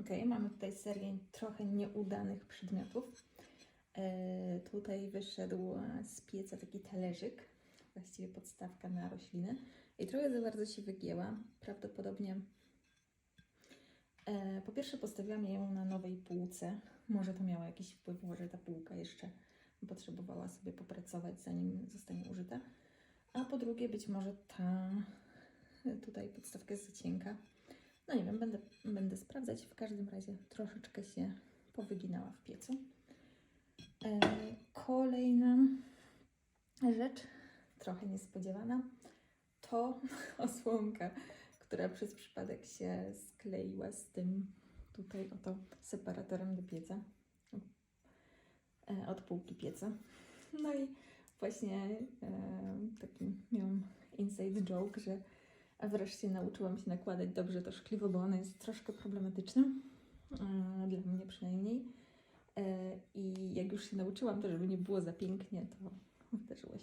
Ok, mamy tutaj serię trochę nieudanych przedmiotów. E, tutaj wyszedł e, z pieca taki talerzyk, właściwie podstawka na rośliny. I trochę za bardzo się wygięła. Prawdopodobnie e, po pierwsze postawiłam ją na nowej półce. Może to miało jakiś wpływ, może ta półka jeszcze potrzebowała sobie popracować, zanim zostanie użyta. A po drugie, być może ta tutaj podstawka jest za cienka. No nie wiem, będę sprawdzać. W każdym razie troszeczkę się powyginała w piecu. E, kolejna rzecz, trochę niespodziewana, to osłonka, która przez przypadek się skleiła z tym tutaj oto separatorem do pieca, e, od półki pieca. No i właśnie e, taki miałam inside joke, że wreszcie nauczyłam się nakładać dobrze to szkliwo, bo ono jest troszkę problematyczne, e, dla mnie przynajmniej. E, I jak już się nauczyłam, to żeby nie było za pięknie, to takiego.